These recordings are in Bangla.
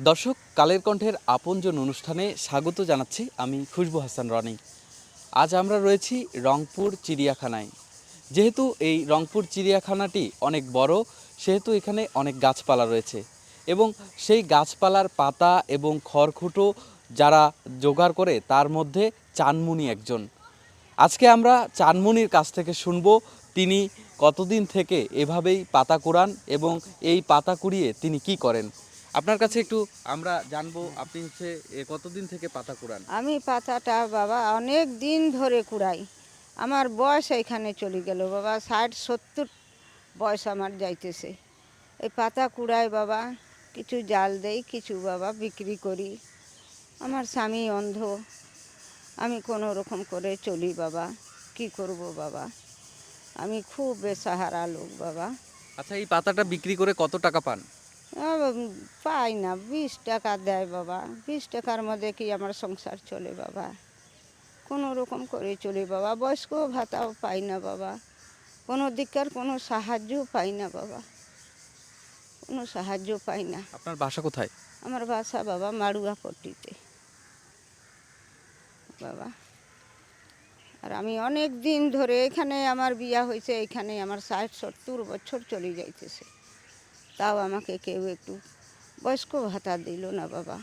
দর্শক, কালের কণ্ঠের আপনজন অনুষ্ঠানে স্বাগত জানাচ্ছি আমি খুশবু হাসান রনি। আজ আমরা রয়েছি রংপুর চিড়িয়াখানায়। যেহেতু এই রংপুর চিড়িয়াখানাটি অনেক বড়, সেহেতু এখানে অনেক গাছপালা রয়েছে এবং সেই গাছপালার পাতা এবং খড়খুটো যারা জোগাড় করে তার মধ্যে চানমুনি একজন। আজকে আমরা চানমুনির কাছ থেকে শুনব তিনি কতদিন থেকে এভাবেই পাতা কুড়ান এবং এই পাতা কুড়িয়ে তিনি কি করেন। আপনার কাছে একটু আমরা জানব আপনি হচ্ছে এ, কতদিন থেকে পাতা কুড়ান? আমি পাতাটা বাবা অনেক দিন ধরে কুড়াই। আমার বয়স এখানে চলে গেল বাবা ষাট সত্তর বয়স আমার যাইতেছে। এই পাতা কুড়াই বাবা কিছু জাল দেই কিছু বাবা বিক্রি করি। আমার স্বামী অন্ধ আমি কোনো রকম করে চলি বাবা কি করব বাবা? আমি খুব বেসাহারা লোক বাবা। আচ্ছা এই পাতাটা বিক্রি করে কত টাকা পান? পাই না। বিশ টাকা দেয় বাবা। বিশ টাকার মধ্যে কি আমার সংসার চলে বাবা? কোনো রকম করে চলে বাবা। বয়স্ক ভাতাও পাই না বাবা। কোনো দিককার কোনো সাহায্য পাই না বাবা। কোনো সাহায্য পাই না। আপনার বাসা কোথায়? আমার বাসা বাবা মাড়ুয়া পট্টিতে বাবা। আর আমি অনেক দিন ধরে এখানে আমার বিয়া হয়েছে এখানে আমার ষাট সত্তর বছর চলে যাইতেছে। তাও আমাকে কেউ একটু বয়স্ক ভাতা দিল না বাবা।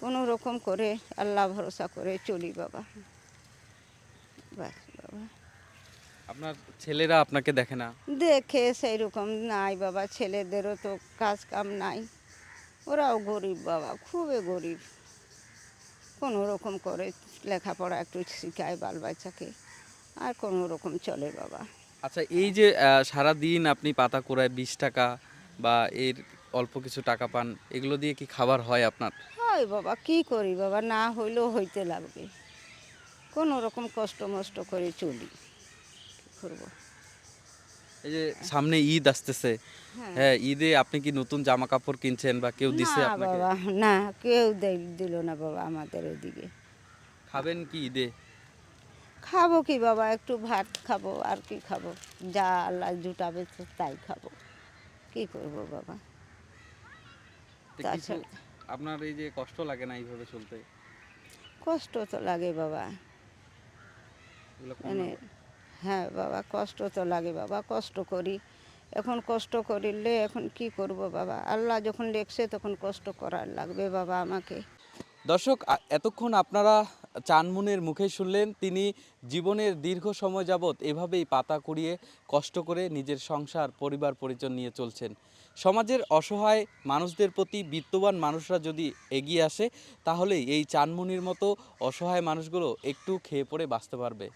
কোনো রকম করে আল্লাহ ভরসা করে চলি বাবা। বাস বাবা। আপনার ছেলেরা আপনাকে দেখে না? দেখে সেই রকম নাই বাবা ছেলেদেরও তো কাজ কাম নাই। ওরাও গরিব বাবা খুবই গরিব। কোনো রকম করে লেখাপড়া একটু শিখায় বাল বাচ্চাকে আর কোনো রকম চলে বাবা। আচ্ছা এই যে আহ, সারাদিন আপনি পাতা কুড়ায় বিশ টাকা বা এর অল্প কিছু টাকা পান এগুলো দিয়ে কি খাবার হয় আপনার? হয় বাবা কি করি বাবা? না হইলেও হইতে লাগবে। কোনো রকম কষ্ট মষ্ট করে চলি। করব? এই যে সামনে ঈদ আসতেছে। হ্যাঁ। হ্যাঁ ঈদে আপনি কি নতুন জামা কাপড় কিনছেন বা কেউ দিছে আপনাকে? বাবা না কেউ দিল না বাবা আমাদের ওদিকে খাবেন কি ঈদে? খাব কি বাবা? একটু ভাত খাব আর কি খাব? যা আল্লাহ জুটাবে তাই খাব। কি করব বাবা? আপনার এই যে কষ্ট লাগে না এইভাবে চলতে? কষ্ট তো লাগে বাবা। মানে হ্যাঁ বাবা কষ্ট তো লাগে বাবা কষ্ট করি। এখন কষ্ট করিলে এখন কি করব বাবা? আল্লাহ যখন লেখছে তখন কষ্ট করার লাগবে বাবা আমাকে। দর্শক এতক্ষণ আপনারা চানমুনের মুখে শুনলেন, তিনি জীবনের দীর্ঘ সময় যাবৎ এভাবেই পাতা কুড়িয়ে কষ্ট করে নিজের সংসার, পরিবার, পরিজন নিয়ে চলছেন। সমাজের অসহায় মানুষদের প্রতি বিত্তবান মানুষরা যদি এগিয়ে আসে তাহলে এই চানমুনির মতো অসহায় মানুষগুলো একটু খেয়ে পড়ে বাঁচতে পারবে।